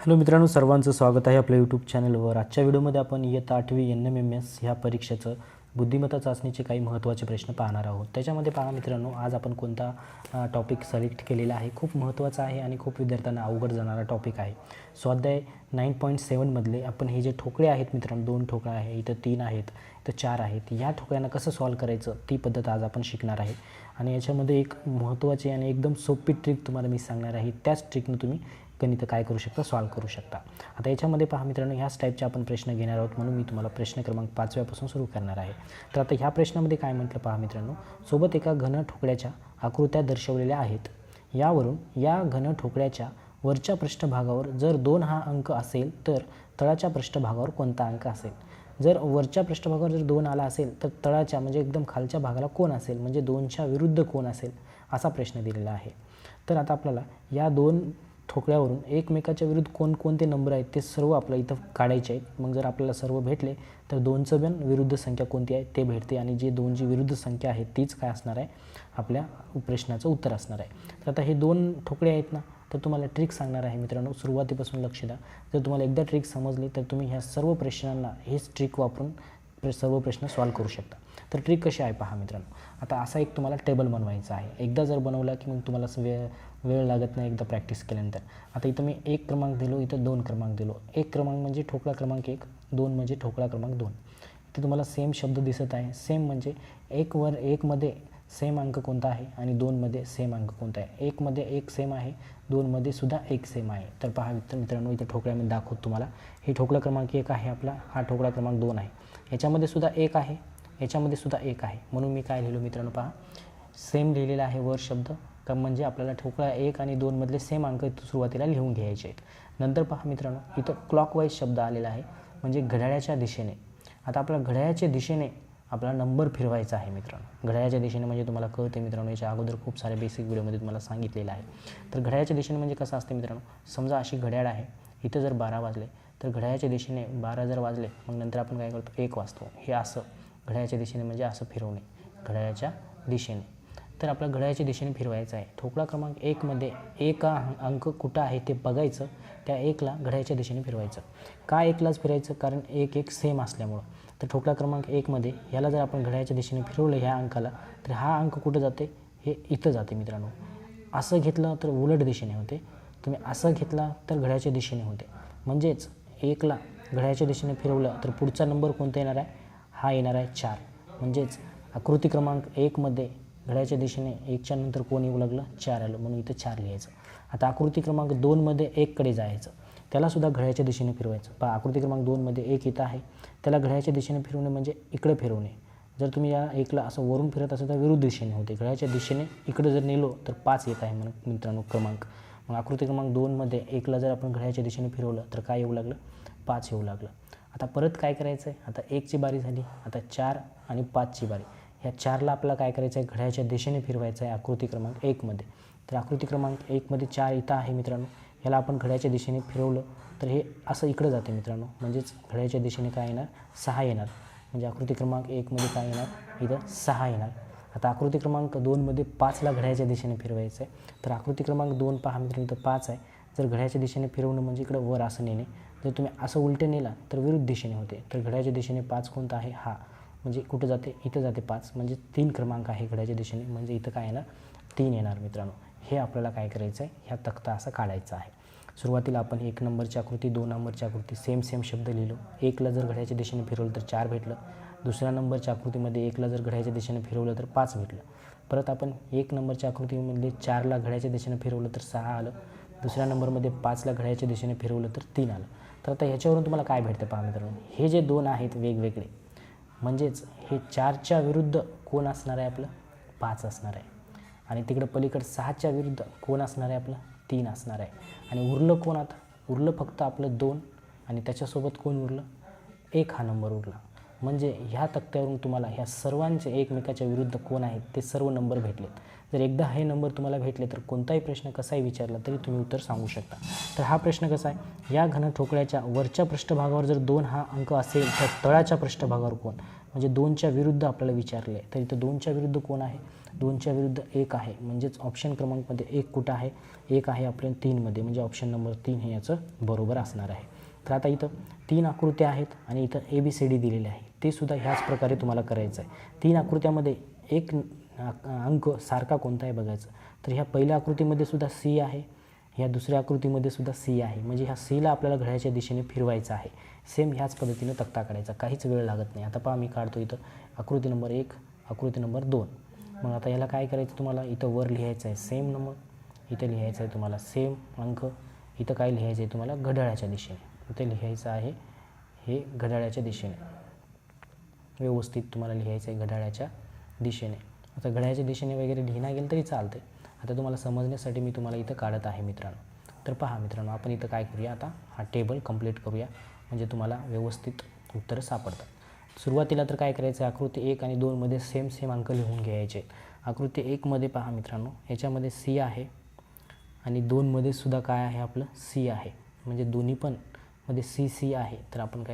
Hello मित्रांनो सर्वांचं स्वागत आहे आपल्या यूट्यूब चॅनलवर आजच्या व्हिडिओमध्ये आपण इयत्ता आठवी एन एम एम एस ह्या परीक्षेचं बुद्धिमत्ता चाचणीचे काही महत्त्वाचे प्रश्न पाहणार आहोत. त्याच्यामध्ये पहा मित्रांनो आज आपण कोणता टॉपिक सिलेक्ट केलेला आहे खूप महत्त्वाचा आहे आणि खूप विद्यार्थ्यांना अवघड जाणारा टॉपिक आहे. स्वाध्याय नाईन पॉईंट सेवनमधले आपण हे जे ठोकळे आहेत मित्रांनो दोन ठोकळे आहे इथं तीन आहेत इथं चार आहेत या ठोकळ्यांना कसं सॉल्व करायचं ती पद्धत आज आपण शिकणार आहे. आणि याच्यामध्ये एक महत्त्वाची आणि एकदम सोपी ट्रिक तुम्हाला मी सांगणार आहे त्याच ट्रिकनं तुम्ही गणितं काय करू शकता? सॉल्व करू शकता. आता याच्यामध्ये पहा मित्रांनो ह्याच टाईपचे आपण प्रश्न घेणार आहोत म्हणून मी तुम्हाला प्रश्न क्रमांक पाचव्यापासून सुरू करणार आहे. तर आता ह्या प्रश्नामध्ये काय म्हटलं पहा मित्रांनो सोबत एका घन ठोकळ्याच्या आकृत्या दर्शवलेल्या आहेत. यावरून या घन ठोकळ्याच्या वरच्या पृष्ठभागावर जर दोन हा अंक असेल तर तळाच्या पृष्ठभागावर कोणता अंक असेल? जर वरच्या पृष्ठभागावर जर दोन आला असेल तर तळाच्या म्हणजे एकदम खालच्या भागाला कोण असेल? म्हणजे दोनच्या विरुद्ध कोण असेल? असा प्रश्न दिलेला आहे. तर आता आपल्याला या दोन ठोकळ्यावरून एकमेकाच्या विरुद्ध कोणकोणते नंबर आहेत ते सर्व आपल्या इथं काढायचे आहेत. मग जर आपल्याला सर्व भेटले तर दोनचं पण विरुद्ध संख्या कोणती आहे ते भेटते आणि जे दोन जी विरुद्ध संख्या आहे तीच काय असणार आहे? आपल्या प्रश्नाचं उत्तर असणार आहे. तर आता हे दोन ठोकळे आहेत ना तर तुम्हाला ट्रिक सांगणार आहे मित्रांनो सुरुवातीपासून लक्ष द्या. जर तुम्हाला एकदा ट्रिक समजली तर तुम्ही ह्या सर्व प्रश्नांना हेच ट्रिक वापरून प्र- सर्व प्रश्न सॉल्व करू शकता. तर ट्रिक कशी आहे पहा मित्रांनो आता असा एक तुम्हाला टेबल बनवायचा आहे. एकदा जर बनवला की मग तुम्हाला वेळ लागत नाही एकदा प्रॅक्टिस केल्यानंतर. आता इथं मी एक क्रमांक दिलो इथं दोन क्रमांक दिलो. एक क्रमांक म्हणजे ठोकळा क्रमांक एक दोन म्हणजे ठोकळा क्रमांक दोन. इथे तुम्हाला सेम शब्द दिसत आहे. सेम म्हणजे एक वर एकमध्ये सेम अंक कोणता आहे आणि दोनमध्ये सेम अंक कोणता आहे. एकमध्ये एक सेम आहे दोनमध्ये सुद्धा एक सेम आहे. तर पहा मित्र मित्रांनो इथं ठोकळ्यामध्ये दाखवतो तुम्हाला. हे ठोकळा क्रमांक एक आहे आपला. हा ठोकळा क्रमांक दोन आहे. याच्यामध्ये सुद्धा एक आहे. याच्यामध्ये सुद्धा एक आहे. म्हणून मी काय लिहिलो मित्रांनो पहा. सेम लिहिलेला आहे वर शब्द. का म्हणजे आपल्याला ठोकळा एक आणि दोनमधले सेम अंक सुरुवातीला लिहून घ्यायचे आहेत. नंतर पहा मित्रांनो इथं क्लॉकवाईज शब्द आलेला आहे म्हणजे घड्याळ्याच्या दिशेने. आता आपल्या घड्याळ्याच्या दिशेने आपला नंबर फिरवायचा आहे मित्रांनो. घड्याळ्याच्या दिशेने म्हणजे तुम्हाला कळते मित्रांनो याच्या अगोदर खूप सारे बेसिक व्हिडिओमध्ये तुम्हाला सांगितलेलं आहे. तर घड्याळ्याच्या दिशेने म्हणजे कसं असते मित्रांनो समजा अशी घड्याळ आहे इथं जर बारा वाजले तर घड्याळ्याच्या दिशेने बारा जर वाजले मग नंतर आपण काय करतो एक वाजतो. हे असं घड्याळ्याच्या दिशेने म्हणजे असं फिरवणे घड्याळ्याच्या दिशेने. तर आपल्या घड्याळ्याच्या दिशेने फिरवायचं आहे. ठोकळा क्रमांक एकमध्ये एक अंक कुठं आहे ते बघायचं त्या एकला घड्याळ्याच्या दिशेने फिरवायचं. का एकलाच फिरायचं? कारण एक एक सेम असल्यामुळं. तर ठोकळा क्रमांक एकमध्ये ह्याला जर आपण घड्याळ्याच्या दिशेने फिरवलं ह्या अंकाला तर हा अंक कुठं जाते? हे इथं जाते मित्रांनो. असं घेतलं तर उलट दिशेने होते. तुम्ही असं घेतला तर घड्याळ्याच्या दिशेने होते. म्हणजेच एकला घड्याळ्याच्या दिशेने फिरवलं तर पुढचा नंबर कोणता येणार आहे? हा येणार आहे चार. म्हणजेच आकृती क्रमांक एकमध्ये घड्याच्या दिशेने एकच्या नंतर कोण येऊ लागलं? चार आलं. म्हणून इथं चार लिहायचं. आता आकृती क्रमांक दोनमध्ये एककडे जायचं. त्यालासुद्धा घड्याच्या दिशेने फिरवायचं. पहा आकृती क्रमांक दोनमध्ये एक इथं आहे. त्याला घड्याच्या दिशेने फिरवणे म्हणजे इकडे फिरवणे. जर तुम्ही या एकला असं वरून फिरत असाल तर विरुद्ध दिशेने होते. घड्याच्या दिशेने इकडे जर नेलो तर पाच येत आहे म्हणून मित्रांनो क्रमांक. मग आकृती क्रमांक दोनमध्ये एकला जर आपण घड्याच्या दिशेने फिरवलं तर काय येऊ लागलं? पाच येऊ लागलं. आता परत काय करायचं आहे आता एकची बारी झाली. आता चार आणि पाचची बारी. ह्या चारला आपल्याला काय करायचं आहे? घड्याच्या दिशेने फिरवायचं आहे आकृती क्रमांक एकमध्ये तर आकृती क्रमांक एकमध्ये चार इथं आहे मित्रांनो. ह्याला आपण घड्याच्या दिशेने फिरवलं तर हे असं इकडं जाते मित्रांनो. म्हणजेच घड्याच्या दिशेने काय येणार? सहा येणार. म्हणजे आकृती क्रमांक एकमध्ये काय येणार? इथं सहा येणार. आता आकृती क्रमांक दोनमध्ये पाचला घड्याच्या दिशेने फिरवायचं आहे. तर आकृती क्रमांक दोन पहा मित्रांनो इथं पाच आहे. जर घड्याच्या दिशेने फिरवणं म्हणजे इकडं वर असं नेणे. जर तुम्ही असं उलटे नेला तर विरुद्ध दिशेने होते. तर घड्याच्या दिशेने पाच कोणता आहे? हा. म्हणजे कुठं जाते इथं जाते पाच. म्हणजे तीन क्रमांक आहे घड्याच्या दिशेने. म्हणजे इथं काय येणार तीन येणार मित्रांनो. हे आपल्याला काय करायचं आहे ह्या तक्ता असा काढायचा आहे. सुरुवातीला आपण एक नंबरची आकृती दोन नंबरची आकृती सेम सेम शब्द लिहिलो. एकला जर घड्याच्या दिशेने फिरवलं तर चार भेटलं. दुसऱ्या नंबरच्या आकृतीमध्ये एकला जर घड्याच्या दिशेने फिरवलं तर पाच भेटलं. परत आपण एक नंबरच्या आकृतीमध्ये चारला घड्याच्या दिशेने फिरवलं तर सहा आलं. दुसऱ्या नंबरमध्ये पाचला घड्याच्या दिशेने फिरवलं तर तीन आलं. तर आता ह्याच्यावरून तुम्हाला काय भेटतं पहा मित्रांनो. हे जे दोन आहेत वेगवेगळे म्हणजेच हे चारच्या विरुद्ध कोण असणार आहे आपलं? पाच असणार आहे. आणि तिकडं पलीकडं सहाच्या विरुद्ध कोण असणार आहे आपलं? तीन असणार आहे. आणि उरलं कोण आता? उरलं फक्त आपलं दोन. आणि त्याच्यासोबत कोण उरलं? एक हा नंबर उरला. म्हणजे ह्या तक्त्यावरून तुम्हाला ह्या सर्वांचे एकमेकाच्या विरुद्ध कोण आहेत ते सर्व नंबर भेटलेत. जर एकदा हे नंबर तुम्हाला भेटले तर कोणताही प्रश्न कसाही विचारला तरी तुम्ही उत्तर सांगू शकता. तर हा प्रश्न कसा आहे? या घन ठोकळ्याच्या वरच्या पृष्ठभागावर जर दोन हा अंक असेल तर तळाच्या पृष्ठभागावर कोण? म्हणजे दोनच्या विरुद्ध आपल्याला विचारले तर इथं दोनच्या विरुद्ध कोण आहे? दोनच्या विरुद्ध एक आहे. म्हणजेच ऑप्शन क्रमांकमध्ये एक कुठं आहे? एक आहे आपल्या तीनमध्ये म्हणजे ऑप्शन नंबर तीन हे याचं बरोबर असणार आहे. तर आता इथं तीन आकृत्या आहेत आणि इथं ए बी सी डी दिलेले आहे. ते सुद्धा ह्याच प्रकारे तुम्हाला करायचं आहे तीन आकृत्यामध्ये एक अंक सारखा कोणता आहे बघायचं? तर ह्या पहिल्या आकृतीमध्ये सुद्धा सी आहे. ह्या दुसऱ्या आकृतीमध्ये सुद्धा सी आहे. म्हणजे ह्या सीला आपल्याला घड्याच्या दिशेने फिरवायचं आहे. सेम ह्याच पद्धतीनं तक्ता काढायचा. काहीच वेळ लागत नाही. आता पहा मी काढतो इथं आकृती नंबर एक आकृती नंबर दोन. मग आता याला काय करायचं तुम्हाला? इथं वर लिहायचं आहे. सेम नंबर इथं लिहायचं आहे तुम्हाला. सेम अंक. इथं काय लिहायचं आहे तुम्हाला? घड्याळाच्या दिशेने. इथे लिहायचं आहे हे घड्याळाच्या दिशेने. व्यवस्थित तुम्हाला लिहायचं आहे घड्याळाच्या दिशेने. आता घड्याळाच्या दिशेने वगैरे लिहिणं गेलं तरी चालते आता तुम्हाला समजण्यासाठी मी तुम्हाला इथं काढत आहे मित्रांनो. तर पहा मित्रांनो आपण इथं काय करूया आता? हा टेबल कंप्लीट करूया. म्हणजे तुम्हाला व्यवस्थित उत्तरं सापडतात. सुरुवातीला तर काय करायचं? आहे आकृती एक आणि दोनमध्ये सेम सेम अंक लिहून घ्यायचे आकृती एकमध्ये पहा मित्रांनो याच्यामध्ये सी आहे. आणि दोनमध्ये सुद्धा काय आहे आपलं? सी आहे. म्हणजे दोन्ही पण मध्ये सी सी आहे. तर आपण काय